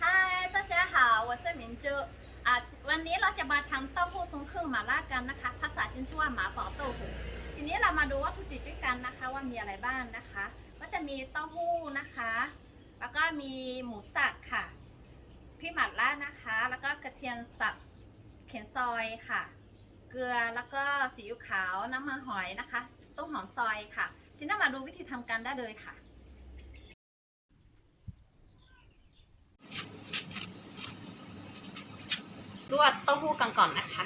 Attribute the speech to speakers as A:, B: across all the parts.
A: 嗨大家好我是明珠。 อะวันนี้เราจะมาทำเต้าหู้ทรงเครื่องหมาล่ากันนะคะ ภาษาจีนชื่อว่าหมาเป่าเต้าหู้ทีนี้เรามาดูวัตถุดิบด้วยกันนะคะ ว่ามีอะไรบ้างนะคะ ก็จะมีเต้าหู้นะคะ แล้วก็มีหมูสับค่ะพริกหมาล่านะคะ แล้วก็กระเทียมสับเข็นซอยค่ะ เกลือแล้วก็ซีอิ๊วขาวน้ำมันหอยนะคะ ต้มหอมซอยค่ะ ทีนี้มาดูวิธีทำกันได้เลยค่ะ ลวกเต้าหู้กันก่อนนะคะ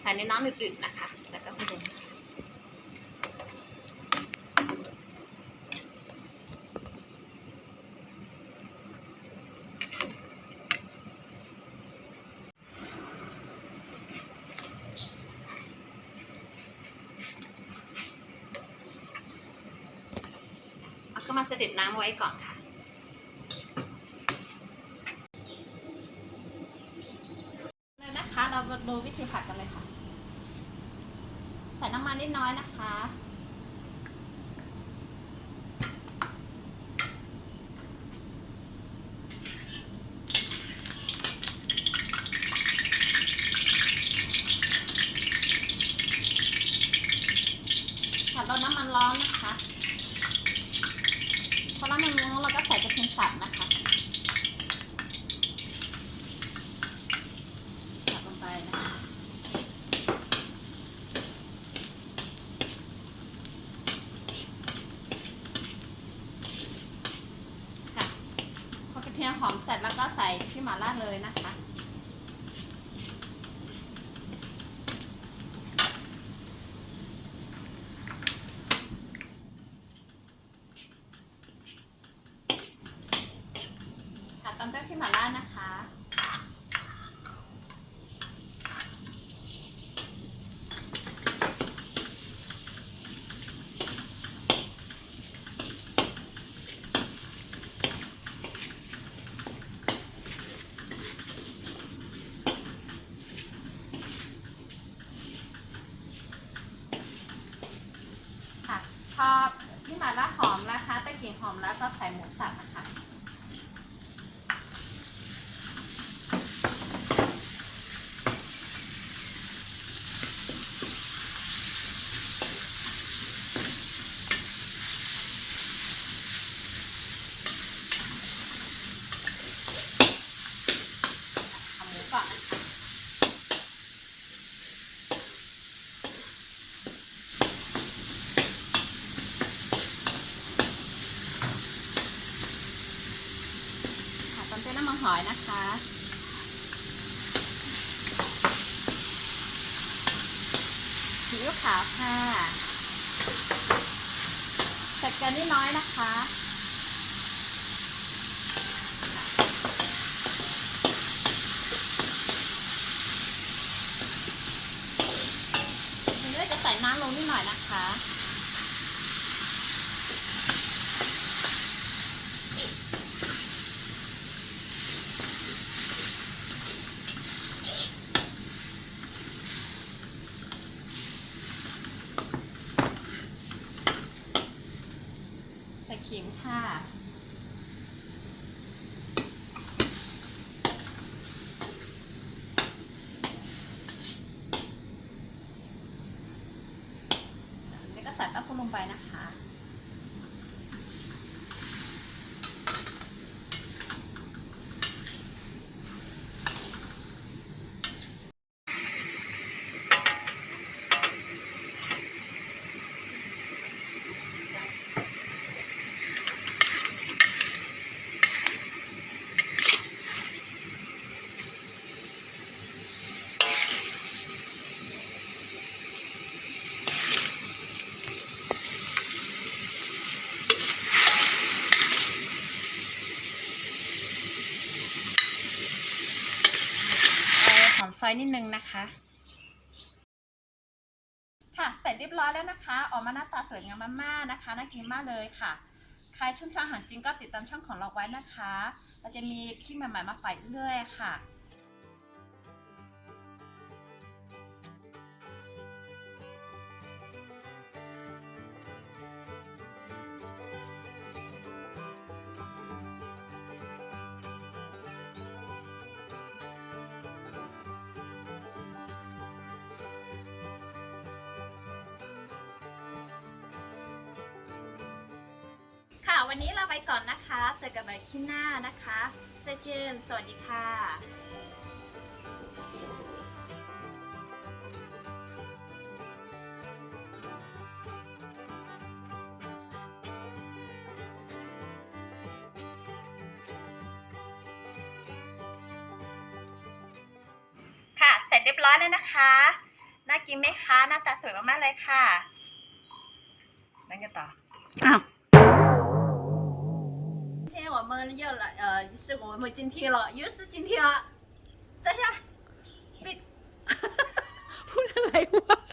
A: ใส่ในน้ำหนืดๆนะคะ แล้วก็คนเอาก็มาเสด็จน้ำไว้ก่อนค่ะ เลยนะคะ เรามา ดูวิธีผัดกันเลยค่ะ ใส่น้ำมันนิดน้อยนะคะ ผัดเราน้ำมันร้อนนะคะ พอน้ำมันร้อนเราก็ใส่กระเทียมสับนะคะ ใส่ลงไปนะคะค่ะพอกระ เทียมหอมเสร็จแล้วก็ใส่ที่หม่าล่าเลยนะคะค่ะตามด้วยที่หม่าล่านะคะค่ะพอ ที่หมาล่าหอมนะคะได้กลิ่นหอมแล้วก็ใส่หมูสับนะคะ ทำหมูก่อนนะคะ ค่ะตามด้วยน้ำมันห อยนะคะซีอิ๊วขาวค่ะใส่เกลือนิดน้อยนะคะทีนี้เราจะใส่น้ำลงนิดหน่อยนะคะ ใส่ แล้วก็ใส่เต้าหู้ลงไปนะคะ ค อยนิดนึงนะคะ ค่ะเสร็จเรียบร้อยแล้วนะคะ ออกมาหน้าตาสวยงามมากๆนะคะน่ากินมากเลยค่ะ ใครชื่นชอบอาหารจริงก็ติดตามช่องของเราไว้นะคะ เราจะมีคลิปใหม่ๆมาฝากเรื่อยๆค่ะ วันนี้เราไปก่อนนะคะ เจอกันใหม่ที่หน้านะคะเจเจนสวัสดีค่ะเสร็จเรียบร้อยแล้วนะคะ น่ากินไหมคะ หน้าตาสวยมากๆเลยค่ะ นั่นกันต่อ
B: อ้าว
A: 要来，呃，于是我们今天了，又是今天了，等一下，别，不能来我。